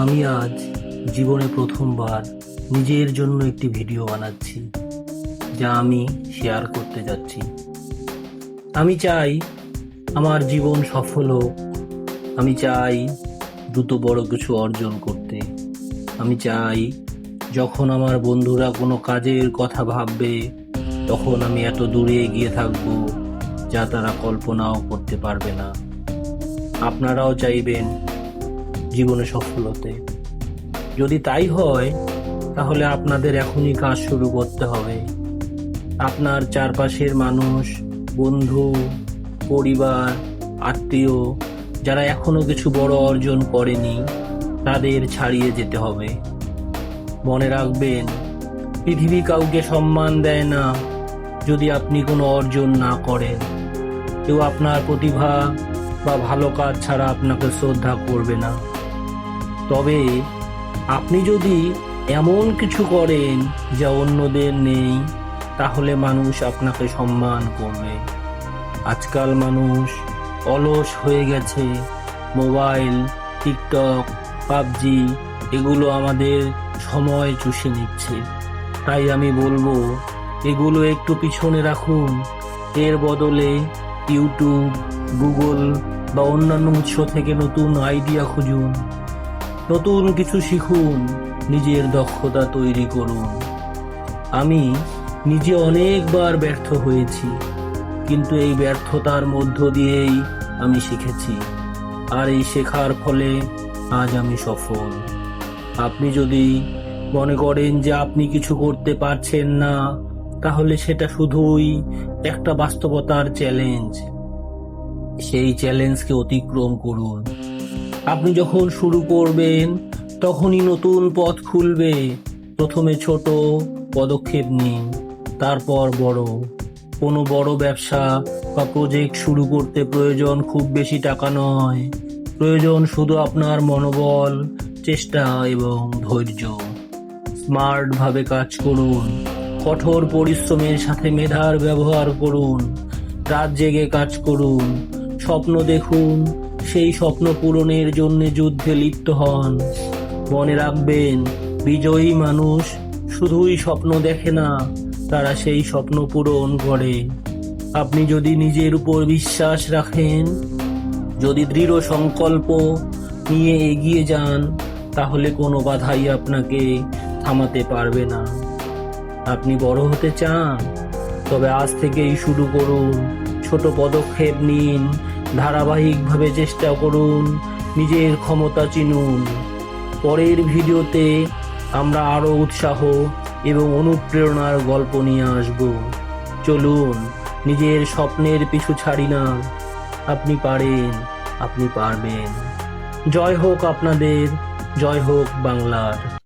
আমি আজ জীবনে প্রথমবার নিজের জন্য একটি ভিডিও বানাচ্ছি, যা আমি শেয়ার করতে যাচ্ছি। আমি চাই আমার জীবন সফল হোক। আমি চাই দ্রুত বড় কিছু অর্জন করতে। আমি চাই যখন আমার বন্ধুরা কোনো কাজের কথা ভাববে, তখন আমি এত দূরে এগিয়ে থাকব যা তারা কল্পনাও করতে পারবে না। আপনারাও চাইবেন জীবনে সফল হতে যদি তাই হয়, তাহলে আপনাদের এখনই কাজ শুরু করতে হবে। আপনার চারপাশের মানুষ, বন্ধু, পরিবার, আত্মীয়, যারা এখনও কিছু বড় অর্জন করেনি, তাদের ছাড়িয়ে যেতে হবে। মনে রাখবেন, পৃথিবী কাউকে সম্মান দেয় না যদি আপনি কোনো অর্জন না করেন। কেউ আপনার প্রতিভা বা ভালো কাজ ছাড়া আপনাকে শ্রদ্ধা করবে না। তবে আপনি যদি এমন কিছু করেন যা অন্যদের নেই, তাহলে মানুষ আপনাকে সম্মান করবে। আজকাল মানুষ অলস হয়ে গেছে। মোবাইল, টিকটক, পাবজি, এগুলো আমাদের সময় চুষে নিচ্ছে। তাই আমি বলব, এগুলো একটু পিছনে রাখুন। এর বদলে ইউটিউব, গুগল বা অন্যান্য উৎস থেকে নতুন আইডিয়া খুঁজুন। নতুন কিছু শিখুন, নিজের দক্ষতা তৈরি করুন। আমি নিজে অনেকবার ব্যর্থ হয়েছি, কিন্তু এই ব্যর্থতার মধ্য দিয়েই আমি শিখেছি, আর এই শেখার ফলে আজ আমি সফল। আপনি যদি মনে করেন যে আপনি কিছু করতে পারছেন না, তাহলে সেটা শুধুই একটা বাস্তবতার চ্যালেঞ্জ। সেই চ্যালেঞ্জকে অতিক্রম করুন। আপনি যখন শুরু করবেন, তখনই নতুন পথ খুলবে। প্রথমে ছোট পদক্ষেপ নিন, তারপর বড়। কোনো বড় ব্যবসা বা প্রজেক্ট শুরু করতে প্রয়োজন খুব বেশি টাকা নয়। প্রয়োজন শুধু আপনার মনোবল, চেষ্টা এবং ধৈর্য। স্মার্টভাবে কাজ করুন, কঠোর পরিশ্রমের সাথে মেধার ব্যবহার করুন, রাত জেগে কাজ করুন, স্বপ্ন দেখুন সেই স্বপ্ন পূরণের জন্য যুদ্ধে লিপ্ত হন। মনে রাখবেন, বিজয়ী মানুষ শুধুই স্বপ্ন দেখে না, তারা সেই স্বপ্ন পূরণ করে। আপনি যদি নিজের উপর বিশ্বাস রাখেন, যদি দৃঢ় সংকল্প নিয়ে এগিয়ে যান, তাহলে কোনো বাধাই আপনাকে থামাতে পারবে না। আপনি বড় হতে চান, তবে আজ থেকেই শুরু করুন, ছোট পদক্ষেপ নিন ধারাবাহিকভাবে চেষ্টা করুন, নিজের ক্ষমতা চিনুন। পরের ভিডিওতে আমরা আরও উৎসাহ এবং অনুপ্রেরণার গল্প নিয়ে আসব। চলুন, নিজের স্বপ্নের পিছু ছাড়ি না। আপনি পারেন, আপনি পারবেন। জয় হোক আপনাদের, জয় হোক বাংলার।